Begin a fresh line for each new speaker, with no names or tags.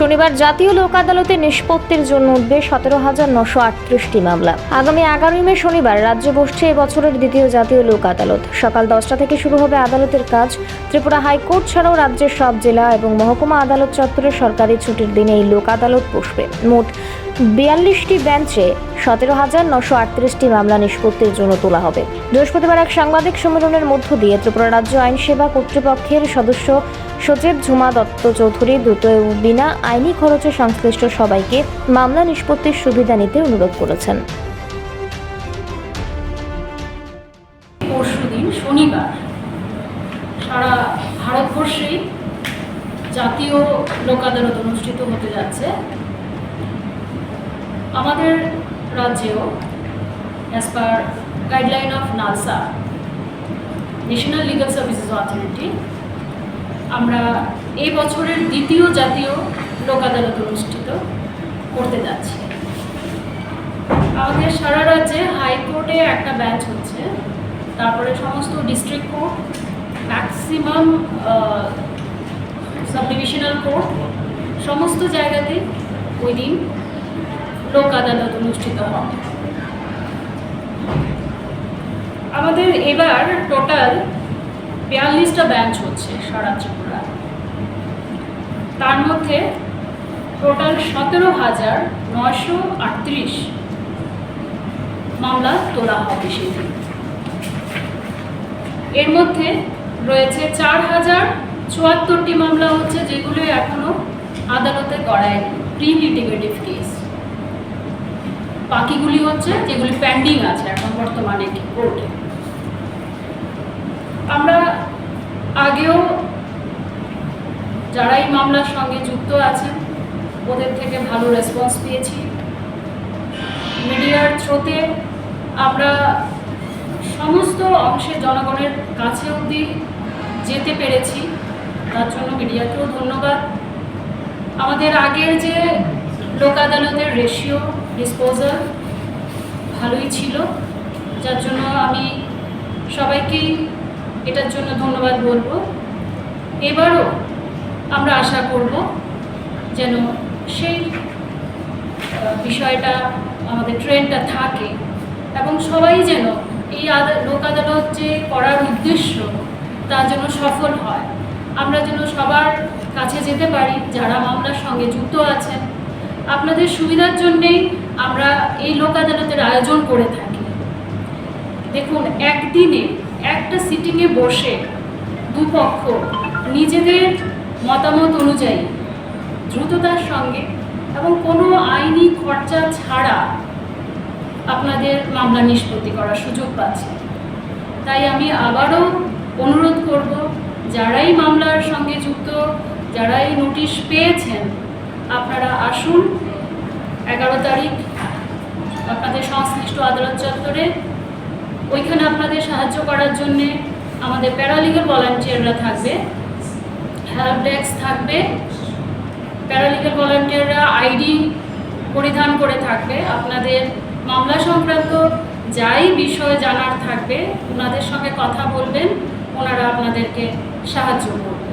শনিবার জাতীয় লোক আদালতে নিষ্পত্তির জন্য উঠবে সতেরো হাজার নশো আটত্রিশটি মামলা। আগামী এগারোই মে শনিবার রাজ্যে বসছে এবছরের দ্বিতীয় জাতীয় লোক আদালত। সকাল দশটা থেকে শুরু হবে আদালতের কাজ। ত্রিপুরা হাইকোর্ট ছাড়াও রাজ্যের সব জেলা এবং মহকুমা আদালত চত্বরে সরকারি ছুটির দিনে এই লোক আদালত বসবে। মোট বিয়াল্লিশটি বেঞ্চে সতেরো হাজার নশো আটত্রিশটি মামলা নিষ্পত্তির জন্য তোলা হবে। বৃহস্পতিবার এক সাংবাদিক সম্মেলনের মধ্য দিয়ে ত্রিপুরা রাজ্য আইন সেবা কর্তৃপক্ষের সদস্য সচিব ঝুমা দত্ত চৌধুরী দ্রুত এবং বিনা আইনি খরচে সংশ্লিষ্ট সবাইকে মামলা নিষ্পত্তির সুবিধা নিতে অনুরোধ করেছেন।
জাতীয় লোক আদালত অনুষ্ঠিত হতে যাচ্ছে। আমাদের রাজ্যেও as per guideline of NALSA national legal services authority আমরা এই বছরের দ্বিতীয় জাতীয় লোক আদালত অনুষ্ঠিত করতে যাচ্ছি। আমাদের সারা রাজ্যে হাইকোর্টে একটা ব্যাচ হচ্ছে। তারপরে সমস্ত district court maximum sub divisional court সমস্ত জায়গাতেই ওই দিন লোক আদালত অনুষ্ঠিত হবে আমাদের এবার টোটাল বিয়াল্লিশটা ব্যাঞ্চ হচ্ছে সারা ত্রিপুরা। তার মধ্যে টোটাল সতেরো হাজার নয়শো আটত্রিশ মামলা তোলা হবে সেদিন। এর মধ্যে রয়েছে চার হাজার চুয়াত্তরটি মামলা হচ্ছে যেগুলো এখনও আদালতে গড়ায়নি প্রি লিটিগেটিভ কেস বাকিগুলি হচ্ছে যেগুলি পেন্ডিং আছে এখন বর্তমানে কোর্টে আমরা আগেও যারা এই মামলার সঙ্গে যুক্ত আছেন ওদের থেকে ভালো রেসপন্স পেয়েছি। মিডিয়ার থ্রোতে আমরা সমস্ত অংশের জনগণের কাছে অবধি যেতে পেরেছি। তার জন্য মিডিয়াকেও ধন্যবাদ। আমাদের আগের যে লোক আদালতের রেশিও ডিসপোজাল ভালোই ছিল, যার জন্য আমি সবাইকেই এটার জন্য ধন্যবাদ বলব। এবারও আমরা আশা করব যেন সেই বিষয়টা আমাদের ট্রেনটা থাকে এবং সবাই যেন এই লোক আদালত যে করার উদ্দেশ্য তা যেন সফল হয়। আমরা যেন সবার কাছে যেতে পারি, যারা মামলার সঙ্গে যুক্ত আছেন আপনাদের সুবিধার জন্যেই আমরা এই লোক আদালতের আয়োজন করে থাকি। দেখুন, একদিনে একটা সিটিংয়ে বসে দুপক্ষ নিজেদের মতামত অনুযায়ী দ্রুততার সঙ্গে এবং কোনো আইনি খরচা ছাড়া আপনাদের মামলা নিষ্পত্তি করার সুযোগ পাচ্ছে। তাই আমি আবারও অনুরোধ করব, যারাই মামলার সঙ্গে যুক্ত, যারাই নোটিশ পেয়েছেন, আপনারা আসুন এগারো তারিখ আপনাদের সংশ্লিষ্ট আদালত চত্বরে। ওইখানে আপনাদের সাহায্য করার জন্যে আমাদের প্যারালিগাল ভলান্টিয়াররা থাকবে, হেল্প ডেস্ক থাকবে, প্যারালিগাল ভলান্টিয়াররা আইডি পরিধান করে থাকবে। আপনাদের মামলা সংক্রান্ত যাই বিষয় জানার থাকবে, ওনাদের সঙ্গে কথা বলবেন, ওনারা আপনাদেরকে সাহায্য করবে